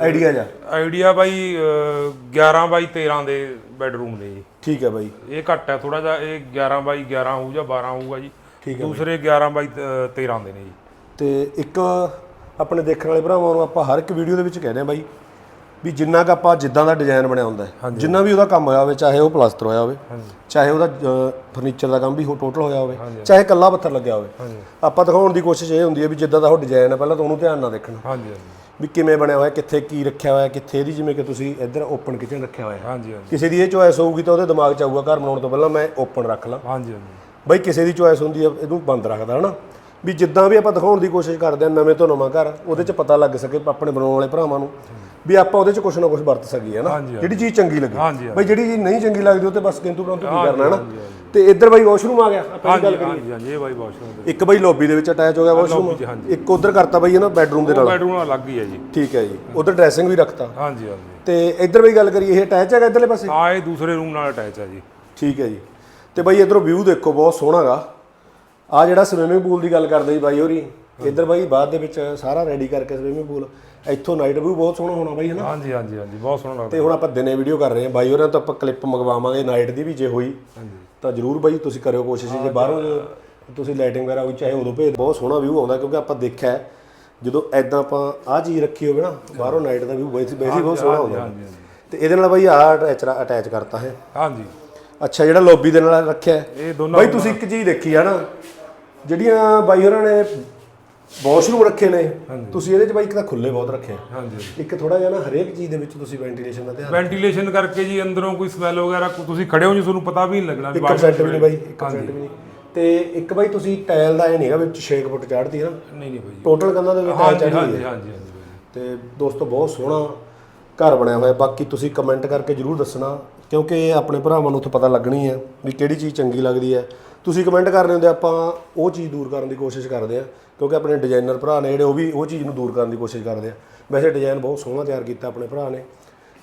ਆਈਡੀਆ ਜਾ ਆਈਡੀਆ ਬਾਈ ਅਹ, 11 ਬਾਈ 13 ਦੇ ਬੈਡਰੂਮ ਨੇ ਜੀ। ਠੀਕ ਹੈ ਬਾਈ। ਇਹ ਘੱਟ ਹੈ ਥੋੜਾ ਜਿਹਾ ਇਹ 11 ਬਾਈ 11 ਹੋਊ ਜਾਂ 12 ਹੋਊਗਾ ਜੀ। ਠੀਕ ਦੂਸਰੇ 11 ਬਾਈ ਅਹ, 13 ਦੇ ਨੇ ਜੀ। ਤੇ ਇੱਕ ਆਪਣੇ ਦੇਖਣ ਵਾਲੇ ਭਰਾਵਾਂ ਨੂੰ ਆਪਾਂ ਹਰ ਇੱਕ ਵੀਡੀਓ ਦੇ ਵਿੱਚ ਕਹਿੰਦੇ ਆ ਬਾਈ ਵੀ ਜਿੰਨਾ ਕ ਆਪਾਂ ਜਿੱਦਾਂ ਦਾ ਡਿਜ਼ਾਈਨ ਬਣਿਆ ਹੁੰਦਾ ਹੈ ਜਿੰਨਾ ਵੀ ਉਹਦਾ ਕੰਮ ਹੋਇਆ ਹੋਵੇ ਚਾਹੇ ਉਹ ਪਲਾਸਟਰ ਹੋਇਆ ਹੋਵੇ ਚਾਹੇ ਉਹਦਾ ਫਰਨੀਚਰ ਦਾ ਕੰਮ ਵੀ ਟੋਟਲ ਹੋਇਆ ਹੋਵੇ ਚਾਹੇ ਕੱਲਾ ਪੱਥਰ ਲੱਗਿਆ ਹੋਵੇ। ਆਪਾਂ ਦਿਖਾਉਣ ਦੀ ਕੋਸ਼ਿਸ਼ ਇਹ ਹੁੰਦੀ ਹੈ ਵੀ ਜਿੱਦਾਂ ਦਾ ਉਹ ਡਿਜ਼ਾਈਨ ਹੈ ਪਹਿਲਾਂ ਤਾਂ ਉਹਨੂੰ ਧਿਆਨ ਨਾਲ ਦੇਖਣਾ। ਹਾਂਜੀ ਹਾਂਜੀ। ਵੀ ਕਿਵੇਂ ਬਣਿਆ ਹੋਇਆ ਕਿੱਥੇ ਕੀ ਰੱਖਿਆ ਹੋਇਆ ਕਿੱਥੇ ਇਹਦੀ ਜਿਵੇਂ ਕਿ ਤੁਸੀਂ ਇੱਧਰ ਓਪਨ ਕਿਚਨ ਰੱਖਿਆ ਹੋਇਆ। ਹਾਂਜੀ ਹਾਂਜੀ। ਕਿਸੇ ਦੀ ਇਹ ਚੋਇਸ ਹੋਊਗੀ ਤਾਂ ਉਹਦੇ ਦਿਮਾਗ 'ਚ ਆਊਗਾ ਘਰ ਬਣਾਉਣ ਤੋਂ ਪਹਿਲਾਂ ਮੈਂ ਓਪਨ ਰੱਖ ਲਾਂ। ਹਾਂਜੀ ਹਾਂਜੀ। ਬਈ ਕਿਸੇ ਦੀ ਚੋਇਸ ਹੁੰਦੀ ਹੈ ਇਹਨੂੰ ਬੰਦ ਰੱਖਦਾ ਹਨਾ। ਵੀ ਜਿੱਦਾਂ ਵੀ ਆਪਾਂ ਦਿਖਾਉਣ ਦੀ ਕੋਸ਼ਿਸ਼ ਕਰਦੇ ਆ ਨਵੇਂ ਤੋਂ ਨਵਾਂ ਘਰ ਉਹਦੇ 'ਚ ਪਤਾ ਲੱਗ ਸਕੇ ਆਪਣੇ ਬਣਾਉਣ ਵਾਲੇ ਭਰਾਵਾਂ ਨੂੰ ਵੀ ਆਪਾਂ ਉਹਦੇ 'ਚ ਕੁਛ ਨਾ ਕੁਛ ਵਰਤ ਸਕੀਏ ਹਾਂਜੀ, ਜਿਹੜੀ ਚੀਜ਼ ਚੰਗੀ ਲੱਗੇ। ਹਾਂਜੀ, ਬਈ ਜਿਹੜੀ ਚੀਜ਼ ਨਹੀਂ ਚੰਗੀ ਲੱਗਦੀ ਉਹ ਤੇ ਬਸ ਕਿੰਤੂ ਪਰੰਤੂ ਕੀ ਕਰਨਾ ਹਨਾ ਤੇ ਇੱਧਰ ਬਈ ਵਾਸ਼ਰੂਮ ਆ ਗਿਆ ਆਪਾਂ ਇਹ ਗੱਲ ਹਾਂਜੀ ਕਰੀਏ। ਹਾਂਜੀ ਹਾਂਜੀ ਇਹ ਬਾਈ ਵਾਸ਼ਰੂਮ ਦੇ ਇੱਕ ਬਈ ਲੌਬੀ ਦੇ ਵਿੱਚ ਅਟੈਚ ਹੋ ਗਿਆ ਵਾਸ਼ਰੂਮ lobby 'ਚ, ਹਾਂਜੀ। ਇੱਕ ਉਧਰ ਕਰਤਾ ਬਈ ਨਾ ਬੈਡਰੂਮ ਦੇ ਨਾਲ। ਬੈਡਰੂਮ ਨਾਲ ਅਲੱਗ ਹੀ ਹੈ ਜੀ। ਠੀਕ ਹੈ ਜੀ। ਉਧਰ ਡਰੈਸਿੰਗ ਵੀ ਰੱਖਤਾ। ਹਾਂਜੀ ਹਾਂਜੀ। ਤੇ ਇੱਧਰ ਬਈ ਗੱਲ ਕਰੀਏ ਇਹ ਅਟੈਚ ਹੈਗਾ ਇੱਧਰਲੇ ਪਾਸੇ? ਆ ਇਹ ਦੂਸਰੇ ਰੂਮ ਨਾਲ ਅਟੈਚ ਹੈ ਜੀ। ਠੀਕ ਹੈ ਜੀ। ਤੇ ਬਾਈ ਇਧਰੋਂ ਵਿਊ ਦੇਖੋ ਬਹੁਤ ਸੋਹਣਾਗਾ। ਆ ਜਿਹੜਾ ਸਵਿਮਿੰਗ ਪੂਲ ਦੀ ਗੱਲ ਕਰਦੇ ਜੀ ਬਾਈ ਹੋਰੀ ਇੱਧਰ ਬਾਈ ਬਾਅਦ ਦੇ ਵਿੱਚ ਸਾਰਾ ਰੈਡੀ ਕਰਕੇ ਸਵਿਮਿੰਗ ਪੂਲ ਇੱਥੋਂ ਨਾਈਟ ਵਿਊ ਬਹੁਤ ਸੋਹਣਾ ਹੋਣਾ ਬਾਈ ਹਨਾ ਹਾਂਜੀ ਹਾਂਜੀ ਹਾਂਜੀ ਬਹੁਤ ਸੋਹਣਾ ਲੱਗਦਾ। ਤੇ ਹੁਣ ਆਪਾਂ ਦਿਨੇ ਵੀਡੀਓ ਕਰ ਰਹੇ ਹਾਂ। ਬਾਈ ਹੋਰਾਂ ਤੋਂ ਆਪਾਂ ਕਲਿੱਪ ਮੰਗਵਾਵਾਂਗੇ ਨਾਈਟ ਦੀ ਵੀ ਜੇ ਹੋਈ। ਤਾਂ ਜਰੂਰ ਬਾਈ ਤੁਸੀਂ ਕਰਿਓ ਕੋਸ਼ਿਸ਼ ਜੇ ਬਾਹਰੋਂ ਤੁਸੀਂ ਲਾਈਟਿੰਗ ਵਗੈਰਾ ਹੋਈ ਚਾਹੇ ਉਦੋਂ ਭੇਜ ਬਹੁਤ ਸੋਹਣਾ ਵਿਊ ਆਉਂਦਾ ਕਿਉਂਕਿ ਆਪਾਂ ਦੇਖਿਆ ਹੈ, ਜਦੋਂ ਐਦਾਂ ਆਪਾਂ ਆਹ ਚੀਜ਼ ਰੱਖੀ ਹੋਵੇ ਨਾ ਬਾਹਰੋਂ ਨਾਈਟ ਦਾ ਵਿਊ ਵੈਸੇ ਵੈਸੇ ਹੀ ਬਹੁਤ ਸੋਹਣਾ ਆਉਂਦਾ ਤੇ ਇਹਦੇ ਨਾਲ ਬਾਈ ਆਹ ਅਟੈਚ ਅਟੈਚ ਕਰਤਾ ਹੈ। ਹਾਂਜੀ। ਅੱਛਾ ਜਿਹੜਾ ਲੌਬੀ ਦੇ ਨਾਲ ਰੱਖਿਆ ਹੈ। ਇਹ ਦੋਨੋਂ ਬਾਈ ਤੁਸੀਂ ਇੱਕ ਚੀਜ਼ ਦੇਖੀ ਆ ਨਾ ਜਿਹੜੀਆਂ ਬਾਈ ਹੋਰਾਂ ਨੇ ਵਾਸ਼ਰੂਮ ਰੱਖੇ ਨੇ ਤੁਸੀਂ ਇਹਦੇ ਚ ਬਾਈ ਇੱਕ ਤਾਂ ਖੁੱਲੇ ਬਹੁਤ ਰੱਖੇ ਆ। ਹਾਂਜੀ ਇੱਕ ਥੋੜਾ ਜਿਹਾ ਨਾ ਹਰੇਕ ਚੀਜ਼ ਦੇ ਵਿੱਚ ਤੁਸੀਂ ਵੈਂਟੀਲੇਸ਼ਨ ਦਾ ਧਿਆਨ ਵੈਂਟੀਲੇਸ਼ਨ ਕਰਕੇ ਜੀ ਅੰਦਰੋਂ ਕੋਈ ਸਮੈਲ ਵਗੈਰਾ ਤੁਸੀਂ ਖੜੇ ਹੋ ਜੀ ਤੁਹਾਨੂੰ ਪਤਾ ਵੀ ਨਹੀਂ ਲੱਗਣਾ ਵੀ 1% ਵੀ ਨਹੀਂ ਬਾਈ 1% ਵੀ ਨਹੀਂ ਤੇ ਇੱਕ ਬਾਈ ਤੁਸੀਂ ਟਾਇਲ ਦਾ ਇਹ ਨਹੀਂਗਾ ਵਿੱਚ 6 ਫੁੱਟ ਚੜ੍ਹਦੀ ਹੈ ਨਾ। ਨਹੀਂ ਨਹੀਂ ਬਾਈ। ਟੋਟਲ ਕੰਧਾਂ ਦੇ ਵਿੱਚ ਟਾਇਲ ਹਾਂਜੀ ਚੜ੍ਹਦੀ ਹਾਂਜੀ ਹੈ। ਹਾਂਜੀ ਹਾਂਜੀ। ਬਾਈ। ਤੇ ਦੋਸਤੋ ਬਹੁਤ ਸੋਹਣਾ ਘਰ ਬਣਿਆ ਹੋਇਆ। ਬਾਕੀ ਤੁਸੀਂ ਕਮੈਂਟ ਕਰਕੇ ਜਰੂਰ ਦੱਸਣਾ ਕਿਉਂਕਿ ਆਪਣੇ ਭਰਾਵਾਂ ਨੂੰ ਉੱਥੇ ਪਤਾ ਲੱਗਣੀ ਹੈ ਵੀ ਕਿਹੜੀ ਚੀਜ਼ ਚੰਗੀ ਲੱਗਦੀ ਹੈ। ਤੁਸੀਂ ਕਮੈਂਟ ਕਰ ਰਹੇ ਹੁੰਦੇ ਆਪਾਂ ਉਹ ਚੀਜ਼ ਦੂਰ ਕਰਨ ਦੀ ਕੋਸ਼ਿਸ਼ ਕਰਦੇ ਆ ਕਿਉਂਕਿ ਆਪਣੇ ਡਿਜ਼ਾਈਨਰ ਭਰਾ ਨੇ ਜਿਹੜੇ ਉਹ ਵੀ ਉਹ ਚੀਜ਼ ਨੂੰ ਦੂਰ ਕਰਨ ਦੀ ਕੋਸ਼ਿਸ਼ ਕਰਦੇ ਆ। ਵੈਸੇ ਡਿਜ਼ਾਈਨ ਬਹੁਤ ਸੋਹਣਾ ਤਿਆਰ ਕੀਤਾ ਆਪਣੇ ਭਰਾ ਨੇ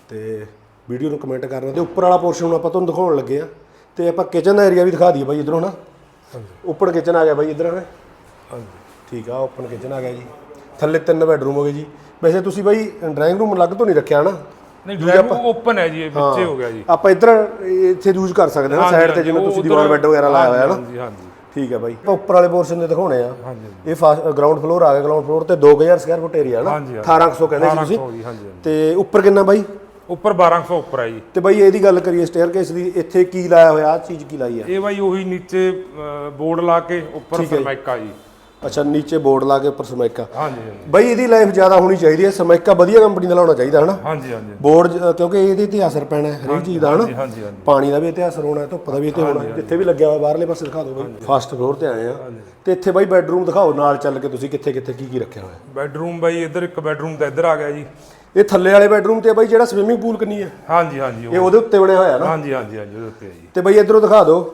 ਤੇ ਵੀਡੀਓ ਨੂੰ ਕਮੈਂਟ ਕਰਨਾ ਤੇ ਉੱਪਰ ਵਾਲਾ ਪੋਰਸ਼ਨ ਨੂੰ ਆਪਾਂ ਤੁਹਾਨੂੰ ਦਿਖਾਉਣ ਲੱਗੇ ਆ ਤੇ ਆਪਾਂ ਕਿਚਨ ਦਾ ਏਰੀਆ ਵੀ ਦਿਖਾ ਦਈਏ ਬਾਈ ਇਧਰੋਂ ਨਾ ਉੱਪਰ ਕਿਚਨ ਆ ਗਿਆ ਬਾਈ ਇਧਰ ਨਾ ਹਾਂਜੀ। ਠੀਕ ਆ ਓਪਨ ਕਿਚਨ ਆ ਗਿਆ ਜੀ। ਥੱਲੇ ਤਿੰਨ ਬੈਡਰੂਮ ਹੋ ਗਏ ਜੀ। ਵੈਸੇ ਤੁਸੀਂ ਬਾਈ ਡਰਾਇੰਗ ਰੂਮ ਅਲੱਗ ਤੋਂ ਨਹੀਂ ਰੱਖਿਆ ਨਾ ਨਹੀਂ ਡਰਾਈਵ ਓਪਨ ਹੈ ਜੀ ਇਹ ਵਿੱਚੇ ਹੋ ਗਿਆ ਜੀ। ਆਪਾਂ ਇੱਧਰ ਇੱਥੇ ਯੂਜ਼ ਕਰ ਸਕਦੇ ਹਾਂ ਸਾਈਡ ਤੇ ਜਿਵੇਂ ਤੁਸੀਂ ਦੀਵਾਰ ਬੈੱਡ ਵਗੈਰਾ ਲਾਇਆ ਹੋਇਆ ਨਾ। ਹਾਂਜੀ ਹਾਂਜੀ ਠੀਕ ਹੈ ਬਾਈ। ਆਪਾਂ ਉੱਪਰ ਵਾਲੇ ਪੋਰਸ਼ਨ ਦੇ ਦਿਖਾਉਣੇ ਆ। ਇਹ ਗਰਾਊਂਡ ਫਲੋਰ ਆ ਗਿਆ ਗਰਾਊਂਡ ਫਲੋਰ ਤੇ 2000 ਸਕੁਅਰ ਫੁੱਟ ਏਰੀਆ ਨਾ। ਹਾਂਜੀ, 1800 ਕਹਿੰਦੇ ਸੀ ਤੁਸੀਂ। 1200 ਜੀ ਹਾਂਜੀ ਹਾਂਜੀ। ਤੇ ਉੱਪਰ ਕਿੰਨਾ ਬਾਈ? ਉੱਪਰ 1200 ਉੱਪਰ ਹੈ ਜੀ। ਤੇ ਬਾਈ ਇਹਦੀ ਗੱਲ ਕਰੀਏ ਸਟੇਅਰਕੇਸ ਦੀ ਇੱਥੇ ਕੀ ਲਾਇਆ ਹੋਇਆ ਆ ਚੀਜ਼ ਕੀ ਲਾਈ ਆ? ਇਹ ਬਾਈ ਉਹੀ ਨੀਚੇ ਬੋਰਡ ਲਾ ਕੇ ਉੱਪਰ ਫਰਮੈਕਾ ਜੀ। ਅੱਛਾ ਨੀਚੇ ਬੋਰਡ ਲਾ ਕੇ ਉੱਪਰ ਸਮੈਕਾ। ਹਾਂਜੀ ਹਾਂਜੀ। ਬਾਈ ਇਹਦੀ ਲਾਈਫ ਜ਼ਿਆਦਾ ਹੋਣੀ ਚਾਹੀਦੀ ਹੈ ਸਮੈਕਾ ਵਧੀਆ ਕੰਪਨੀ ਦਾ ਲਾਉਣਾ ਚਾਹੀਦਾ ਹਨਾ? ਹਾਂਜੀ ਹਾਂਜੀ। ਬੋਰਡ ਕਿਉਂਕਿ ਇਹਦੇ ਤੇ ਅਸਰ ਪੈਣਾ ਹੈ ਹਰੇਕ ਚੀਜ਼ ਦਾ ਹਨਾ? ਹਾਂਜੀ ਹਾਂਜੀ ਪਾਣੀ ਦਾ ਵੀ ਇੱਥੇ ਅਸਰ ਹੋਣਾ ਹੈ ਧੁੱਪ ਦਾ ਵੀ ਇੱਥੇ ਹੋਣਾ ਹੈ। ਜਿੱਥੇ ਵੀ ਲੱਗਿਆ ਹੋਇਆ ਬਾਹਰਲੇ ਪਾਸੇ ਦਿਖਾ ਦਿਓ ਬਾਈ। ਫਸਟ ਫਲੋਰ ਤੇ ਆਏ ਆ। ਤੇ ਇੱਥੇ ਬਾਈ ਬੈੱਡਰੂਮ ਦਿਖਾਓ ਨਾਲ ਚੱਲ ਕੇ ਤੁਸੀਂ ਕਿੱਥੇ ਕਿੱਥੇ ਕੀ ਕੀ ਰੱਖਿਆ ਹੋਇਆ। ਬੈਡਰੂਮ ਬਾਈ ਇੱਧਰ ਇੱਕ ਬੈਡਰੂਮ ਤਾਂ ਇੱਧਰ ਆ ਗਿਆ ਜੀ। ਇਹ ਥੱਲੇ ਵਾਲੇ ਬੈੱਡਰੂਮ ਤੇ ਬਾਈ ਜਿਹੜਾ ਸਵਿਮਿੰਗ ਪੂਲ ਕਿੰਨੀ ਹੈ? ਹਾਂਜੀ ਹਾਂਜੀ ਇਹ ਉਹ ਉਹਦੇ ਉੱਤੇ ਬਣਿਆ ਹੋਇਆ ਨਾ? ਹਾਂਜੀ ਹਾਂਜੀ ਹਾਂਜੀ ਉਹਦੇ ਉੱਤੇ ਹੈ ਜੀ। ਤੇ ਬਾਈ ਇਧਰੋਂ ਦਿਖਾ ਦਿਓ।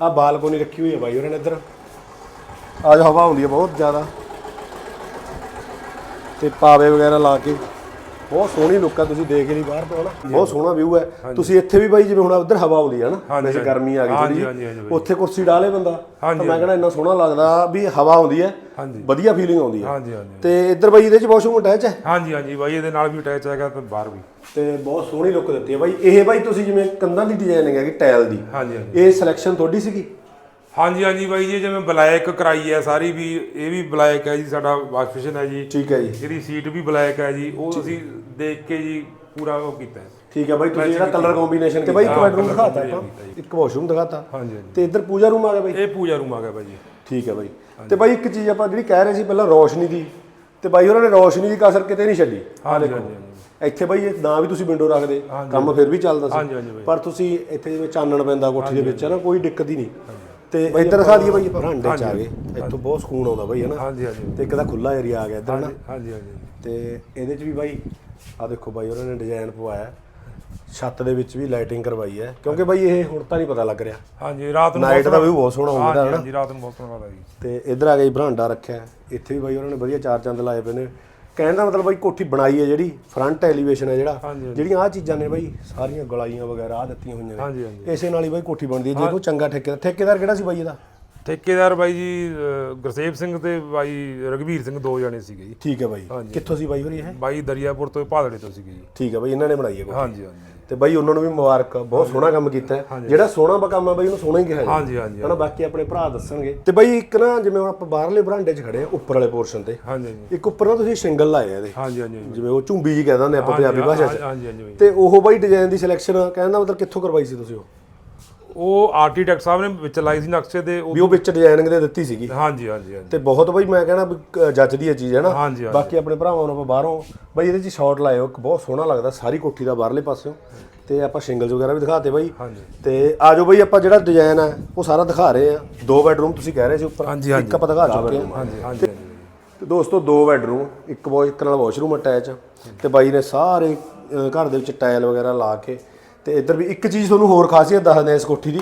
ਆ ਬਾਲਕੋਨੀ ਰੱਖੀ ਹੋਈ ਹੈ ਬਾਈ ਉਹਨਾਂ ਨੇ ਇੱਧਰ। ਆ ਹਵਾ ਆਉਂਦੀ ਹੈ ਬਹੁਤ ਜ਼ਿਆਦਾ। ਤੇ ਪਾਵੇ ਵਗੈਰਾ ਲਾ ਕੇ। ਬਹੁਤ ਸੋਹਣੀ ਲੁੱਕ ਆ ਤੁਸੀਂ ਦੇਖ ਲਈ ਬਾਹਰ ਤੋਂ ਬਹੁਤ ਸੋਹਣਾ ਵਿਊ ਹੈ ਤੁਸੀਂ ਇੱਥੇ ਵੀ ਬਾਈ ਜਿਵੇਂ ਹੁਣ ਉੱਧਰ ਹਵਾ ਆਉਂਦੀ ਹੈ ਨਾ ਵੈਸੇ ਗਰਮੀ ਆ ਗਈ ਥੋੜੀ। ਉੱਥੇ ਕੁਰਸੀ ਡਾਲੇ ਬੰਦਾ ਤਾਂ ਮੈਂ ਕਹਿੰਦਾ ਇੰਨਾ ਸੋਹਣਾ ਲੱਗਦਾ ਵੀ ਹਵਾ ਆਉਂਦੀ ਹੈ ਵਧੀਆ ਫੀਲਿੰਗ ਆਉਂਦੀ ਹੈ ਹਾਂਜੀ ਹਾਂਜੀ। ਤੇ ਇੱਧਰ ਬਾਈ ਇਹਦੇ ਚ ਵਾਸ਼ਰੂਮ ਅਟੈਚ ਹੈ ਹਾਂਜੀ ਹਾਂਜੀ ਬਾਈ ਇਹਦੇ ਨਾਲ ਵੀ ਅਟੈਚ ਹੈਗਾ ਤੇ ਬਾਹਰ ਵੀ। ਤੇ ਬਹੁਤ ਸੋਹਣੀ ਲੁੱਕ ਦਿੱਤੀ ਹੈ ਬਾਈ। ਇਹ ਬਾਈ ਤੁਸੀਂ ਜਿਵੇਂ ਕੰਧਾਂ ਦੀ ਡਿਜ਼ਾਈਨਿੰਗ ਹੈਗੀ ਟਾਇਲ ਦੀ। ਹਾਂਜੀ ਹਾਂਜੀ। ਇਹ ਸਿਲੈਕਸ਼ਨ ਤੁਹਾਡੀ ਸੀਗੀ? ਹਾਂਜੀ ਹਾਂਜੀ ਬਾਈ ਜੀ ਜਿਵੇਂ ਬਲੈਕ ਕਰਾਈ ਹੈ ਸਾਰੀ ਵੀ ਇਹ ਵੀ ਬਲੈਕ ਹੈ ਜੀ ਸਾਡਾ ਵਾਸ਼ਫਿਸ਼ਨ ਹੈ ਜੀ। ਠੀਕ ਹੈ ਜੀ। ਇਹਦੀ ਸੀਟ ਵੀ ਬਲੈਕ ਹੈ ਜੀ ਉਹ ਅਸੀਂ ਦੇਖ ਕੇ ਜੀ ਪੂਰਾ ਉਹ ਕੀਤਾ ਹੈ। ਠੀਕ ਹੈ ਬਾਈ ਤੁਸੀਂ ਜਿਹੜਾ ਕਲਰ ਕੰਬੀਨੇਸ਼ਨ ਤੇ ਬਾਈ ਇੱਕ ਬੈਡਰੂਮ ਦਿਖਾਤਾ ਆਪਾਂ। ਇੱਕ ਵਾਸ਼ਰੂਮ ਦਿਖਾਤਾ। ਹਾਂਜੀ ਹਾਂਜੀ। ਤੇ ਇੱਧਰ ਪੂਜਾ ਰੂਮ ਆ ਗਿਆ ਬਾਈ? ਇਹ ਪੂਜਾ ਰੂਮ ਆ ਗਿਆ ਬਾਈ ਜੀ। ਠੀਕ ਹੈ ਬਾਈ। ਤੇ ਬਾਈ ਇੱਕ ਚੀਜ਼ ਆਪਾਂ ਜਿਹੜੀ ਕਹਿ ਰਹੇ ਸੀ ਪਹਿਲਾਂ ਰੋਸ਼ਨੀ ਦੀ ਤੇ ਬਾਈ ਉਹਨਾਂ ਨੇ ਰੋਸ਼ਨੀ ਦੀ ਕਸਰ ਕਿਤੇ ਨਹੀਂ ਛੱਡੀ। ਹਾਂਜੀ ਦੇਖੋ। ਇੱਥੇ ਬਾਈ ਇਹ ਨਾ ਵੀ ਤੁਸੀਂ ਵਿੰਡੋ ਰੱਖਦੇ ਕੰਮ ਫਿਰ ਵੀ ਚੱਲਦਾ ਸੀ। ਪਰ ਤੁਸੀਂ ਇੱਥੇ ਜਿਵੇਂ ਚਾਨਣ ਪੈਂਦਾ ਕੋਠੀ ਦੇ ਵਿੱਚ ਹੈ ਨਾ ਕੋਈ ਦਿੱਕਤ ਹੀ ਨਹੀਂ। ਤੇ ਇੱਧਰ ਦਿਖਾ ਦਈਏ ਬਾਈ ਆਪਾਂ। ਬਰਾਂਡੇ ਚ ਆ ਗਏ। ਇੱਥੋਂ ਬਹੁਤ ਸਕੂਨ ਆਉਂਦਾ ਬਾਈ ਹੈ ਨਾ? ਹਾਂਜੀ ਹਾਂਜੀ। ਤੇ ਇੱਕ ਤਾਂ ਖੁੱਲਾ ਏਰੀਆ ਆ ਗਿਆ ਇੱਧਰ ਨਾ? ਹਾਂਜੀ ਹਾਂਜੀ ਤੇ ਇਹਦੇ ਚ ਵੀ ਬਾਈ ਆ ਦੇਖੋ ਬਾਈ ਉਹਨਾਂ ਨੇ ਡਿਜ਼ਾਈਨ ਪਵਾਇਆ। ਛੱਤ ਦੇ ਵਿੱਚ ਵੀ ਲਾਈਟਿੰਗ ਕਰਵਾਈ ਹੈ। ਕਿਉਂਕਿ ਬਾਈ ਇਹ ਹੁਣ ਤਾਂ ਨਹੀਂ ਪਤਾ ਲੱਗ ਰਿਹਾ। ਹਾਂਜੀ ਰਾਤ ਨੂੰ ਨਾਈਟ ਦਾ ਵੀ ਬਹੁਤ ਸੋਹਣਾ ਹੁੰਦਾ ਹਾਂਜੀ ਹਾਂਜੀ ਰਾਤ ਨੂੰ ਬਹੁਤ ਸੋਹਣਾ ਲੱਗਦਾ ਜੀ। ਤੇ ਇੱਧਰ ਆ ਗਈ ਬਰਾਂਡਾ ਰੱਖਿਆ। ਹੈ। ਇੱਥੇ ਵੀ ਬਾਈ ਉਹਨਾਂ ਨੇ ਵਧੀਆ ਚਾਰ ਚੰਦ ਲਾਏ ਪਏ ਨੇ। ਕਹਿਣ ਦਾ ਮਤਲਬ ਬਾਈ ਕੋਠੀ ਬਣਾਈ ਹੈ ਜਿਹੜੀ ਫਰੰਟ ਐਲੀਵੇਸ਼ਨ ਹੈ ਜਿਹੜਾ। ਜਿਹੜੀਆਂ ਆ ਚੀਜ਼ਾਂ ਨੇ ਬਾਈ ਸਾਰੀਆਂ ਗਲਾਈਆਂ ਵਗੈਰਾ ਆ ਦਿੱਤੀਆਂ ਹੋਈਆਂ ਨੇ। ਇਸੇ ਨਾਲ ਹੀ ਬਾਈ ਕੋਠੀ ਬਣਦੀ ਹੈ ਜੇ ਕੋਈ ਚੰਗਾ ਠੇਕੇਦਾਰ ਠੇਕੇਦਾਰ ਕਿਹੜਾ ਸੀ ਬਾਈ ਇਹਦਾ? ਠੇਕੇਦਾਰ ਬਾਈ ਜੀ ਗੁਰਸੇਵ ਸਿੰਘ ਤੇ ਬਾਈ ਰਗਵੀਰ ਸਿੰਘ ਦੋ ਜਣੇ ਸੀਗੇ ਜੀ। ਠੀਕ ਹੈ ਬਾਈ। ਕਿੱਥੋਂ ਸੀ ਬਾਈ ਹੋਰੀ ਇਹ? ਬਾਈ ਦਰਿਆਪੁਰ ਤੋਂ ਭਾਦੜੇ ਤੋਂ ਸੀਗੇ ਜੀ। ਠੀਕ ਹੈ ਬਾਈ ਇਹਨਾਂ ਨੇ ਬਣਾਈ ਹੈ ਕੋਠੀ। ਹਾਂਜੀ ਹਾਂਜੀ। ਤੇ ਬਾਈ ਉਹਨਾਂ ਨੂੰ ਵੀ ਮੁਬਾਰਕ ਬਹੁਤ ਸੋਹਣਾ ਕੰਮ ਕੀਤਾ ਜਿਹੜਾ ਸੋਹਣਾ ਕੰਮ ਹੈ ਬਾਈ ਉਹਨੂੰ ਸੋਹਣਾ ਹੀ ਕਿਹਾ ਹਾਂਜੀ ਹਾਂਜੀ ਹਨਾ ਬਾਕੀ ਆਪਣੇ ਭਰਾ ਦੱਸਣਗੇ। ਤੇ ਬਾਈ ਇੱਕ ਨਾ ਜਿਵੇਂ ਹੁਣ ਆਪਾਂ ਬਾਹਰਲੇ ਬਰਾਂਡੇ 'ਚ ਖੜੇ ਆ ਉੱਪਰ ਵਾਲੇ ਪੋਰਸ਼ਨ ਤੇ। ਹਾਂਜੀ ਇੱਕ ਉੱਪਰ ਨਾ ਤੁਸੀਂ ਸ਼ਿੰਗਲ ਲਾਏ ਆ ਇਹਦੇ। ਹਾਂਜੀ ਹਾਂਜੀ ਜਿਵੇਂ ਉਹ ਝੁੰਬੀ ਜੀ ਕਹਿ ਦਿੰਦੇ ਆਪਾਂ ਪੰਜਾਬੀ ਭਾਸ਼ਾ 'ਚ। ਹਾਂਜੀ ਹਾਂਜੀ ਤੇ ਉਹ ਬਾਈ ਡਿਜ਼ਾਈਨ ਦੀ ਸਿਲੈਕਸ਼ਨ ਕਹਿੰਦਾ ਮਤਲਬ ਕਿੱਥੋਂ ਕਰਵਾਈ ਸੀ ਤੁਸੀਂ ਉਹ? ਉਹ ਆਰਕੀਟੈਕਟ ਸਾਹਿਬ ਨੇ ਵਿੱਚ ਲਾਈ ਸੀ ਨਕਸ਼ੇ ਦੇ ਉਹ- ਵੀ ਉਹ ਵਿੱਚ ਡਿਜ਼ਾਈਨਿੰਗ ਦੇ ਦਿੱਤੀ ਸੀਗੀ। ਹਾਂਜੀ ਹਾਂਜੀ ਹਾਂਜੀ। ਤੇ ਬਹੁਤ ਬਾਈ ਮੈਂ ਕਹਿੰਦਾ ਵੀ ਕ- ਜੱਜਦੀ ਹੈ ਚੀਜ਼ ਹੈ ਨਾ। ਹਾਂਜੀ ਹਾਂਜੀ। ਬਾਕੀ ਆਪਣੇ ਭਰਾਵਾਂ ਨੂੰ ਆਪਾਂ ਬਾਹਰੋਂ ਬਾਈ ਇਹਦੇ 'ਚ ਸ਼ਾਟ ਲਾਇਓ ਇੱਕ ਬਹੁਤ ਸੋਹਣਾ ਲੱਗਦਾ ਸਾਰੀ ਕੋਠੀ ਦਾ ਬਾਹਰਲੇ ਪਾਸਿਓਂ। ਤੇ ਆਪਾਂ ਸ਼ਿੰਗਲਸ ਵਗੈਰਾ ਵੀ ਦਿਖਾਤੇ ਬਾਈ। ਹਾਂਜੀ। ਤੇ ਆਜੋ ਬਾਈ ਆਪਾਂ ਜਿਹੜਾ ਡਿਜ਼ਾਈਨ ਹੈ ਉਹ ਸਾਰਾ ਦਿਖਾ ਰਹੇ ਆ ਦੋ ਬੈਡਰੂਮ ਤੁਸੀਂ ਕਹਿ ਰਹੇ ਸੀ ਉੱਪਰ। ਹਾਂਜੀ, ਹਾਂਜੀ। ਇੱਕ ਆਪਾਂ ਦਿਖਾ ਚੁੱਕੇ ਆ ਹਾਂਜੀ ਹਾਂਜੀ ਤੇ ਦੋਸਤੋ ਦੋ ਬੈਡਰੂਮ ਇੱਕ ਵਾਸ਼ ਇੱਕ ਨਾਲ ਵਾਸ਼ਰੂਮ ਅਟੈਚ ਤੇ ਬਾਈ ਨੇ ਸਾਰੇ ਘਰ ਦੇ ਵਿੱਚ ਟਾਇਲ ਵਗੈਰਾ ਲਾ ਕੇ ਤੇ ਇੱਧਰ ਵੀ ਇੱਕ ਚੀਜ਼ ਤੁਹਾਨੂੰ ਹੋਰ ਖਾਸੀਅਤ ਦੱਸਦੇ ਆ ਇਸ ਕੋਠੀ ਦੀ।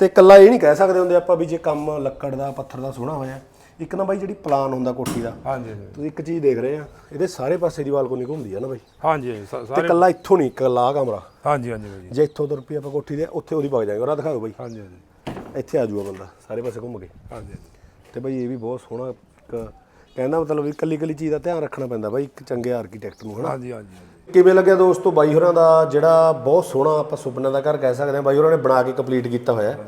ਤੇ ਇਕੱਲਾ ਇਹ ਨਹੀਂ ਕਹਿ ਸਕਦੇ ਹੁੰਦੇ ਆਪਾਂ ਵੀ ਜੇ ਕੰਮ ਲੱਕੜ ਦਾ ਪੱਥਰ ਦਾ ਸੋਹਣਾ ਹੋਇਆ। ਇੱਕ ਨਾ ਬਾਈ ਜਿਹੜੀ ਪਲਾਨ ਹੁੰਦਾ ਕੋਠੀ ਦਾ ਹਾਂਜੀ ਤੁਸੀਂ ਇੱਕ ਚੀਜ਼ ਦੇਖ ਰਹੇ ਆ ਇਹਦੇ ਸਾਰੇ ਪਾਸੇ ਦੀ ਬਾਲਕੋਨੀ ਘੁੰਮਦੀ ਆ ਨਾ ਬਾਈ। ਹਾਂਜੀ ਹਾਂਜੀ, ਸਾ- ਤੇ ਸਾਰੇ ਇਕੱਲਾ ਇੱਥੋਂ ਨਹੀਂ ਇਕੱਲਾ ਆਹ ਕਮਰਾ। ਹਾਂਜੀ ਹਾਂਜੀ ਬਾਈ ਜੀ। ਇੱਥੋਂ ਤੁਰ ਪਈ ਆਪਾਂ ਕੋਠੀ ਦੇ ਉੱਥੇ ਉਹਦੀ ਵਗ ਜਾਏਗਾ। ਉਹ ਦਿਖਾਓ ਬਾਈ। ਹਾਂਜੀ ਹਾਂਜੀ। ਇੱਥੇ ਆ ਜਾਊਗਾ ਬੰਦਾ ਸਾਰੇ ਪਾਸੇ ਘੁੰਮ ਕੇ। ਹਾਂਜੀ ਤੇ ਬਈ ਇਹ ਵੀ ਬਹੁਤ ਸੋਹਣਾ ਇੱਕ ਕਹਿੰਦਾ ਮਤਲਬ ਵੀ ਕੱਲੀ ਕੱਲੀ ਚੀਜ਼ ਦਾ ਧਿਆਨ ਰੱਖਣਾ ਪੈਂਦਾ ਬਾਈ ਇੱਕ ਚੰਗੇ ਆਰਕੀਟੈਕਟ ਨੂੰ ਹਨਾ? ਹਾਂਜੀ ਹਾਂਜੀ। ਕਿਵੇਂ ਲੱਗਿਆ ਦੋਸਤੋ ਬਾਈ ਹੋਰਾਂ ਦਾ? ਜਿਹੜਾ ਬਹੁਤ ਸੋਹਣਾ ਆਪਾਂ ਸੁਪਨੇ ਦਾ ਘਰ ਕਹਿ ਸਕਦੇ ਹਾਂ। ਬਾਈ ਹੋਰਾਂ ਨੇ ਬਣਾ ਕੇ ਕੰਪਲੀਟ ਕੀਤਾ ਹੋਇਆ ਹੈ।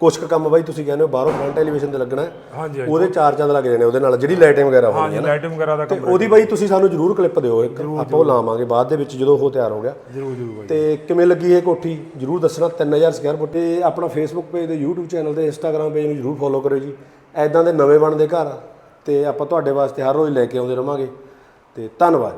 ਕੁਛ ਕੁ ਕੰਮ ਬਾਈ ਤੁਸੀਂ ਕਹਿੰਦੇ ਹੋ ਬਾਹਰੋਂ ਫਰੰਟ ਐਲੀਵੇਸ਼ਨ ਤੇ ਲੱਗਣਾ ਹੈ। ਹਾਂਜੀ ਉਹਦੇ ਚਾਰ ਚੰਦ ਲੱਗ ਜਾਣੇ ਉਹਦੇ ਨਾਲ ਜਿਹੜੀ ਲਾਈਟਿੰਗ ਵਗੈਰਾ ਹੋਣੀ ਹਾਂਜੀ ਲਾਈਟਿੰਗ ਵਗੈਰਾ ਦਾ ਤੇ ਕੰਮ ਉਹਦੀ ਬਾਈ ਤੁਸੀਂ ਸਾਨੂੰ ਜਰੂਰ ਕਲਿੱਪ ਦਿਓ ਇੱਕ ਆਪਾਂ ਉਹ ਲਾਵਾਂਗੇ ਬਾਅਦ ਦੇ ਵਿੱਚ ਜਦੋਂ ਉਹ ਤਿਆਰ ਹੋ ਗਿਆ। ਜਰੂਰ ਜਰੂਰ ਬਾਈ। ਤੇ ਕਿਵੇਂ ਲੱਗੀ ਇਹ ਕੋਠੀ? ਜਰੂਰ ਦੱਸਣਾ 3000 ਸਕੁਅਰ ਫੁੱਟ ਤੇ ਆਪਣਾ ਫੇਸਬੁੱਕ ਪੇਜ ਤੇ YouTube ਚੈਨਲ ਤੇ Instagram ਪੇਜ ਨੂੰ ਜਰੂਰ ਫੋਲੋ ਕਰਿਓ ਜੀ। ਐਦਾਂ ਦੇ ਨਵੇਂ ਬਣਦੇ ਘਰ ਤੇ ਆਪਾਂ ਤੁਹਾਡੇ ਵਾਸਤੇ ਹਰ ਰੋਜ਼ ਲੈ ਕੇ ਆਉਂਦੇ ਰਵਾਂਗੇ। ਤੇ ਧੰਨਵਾਦ।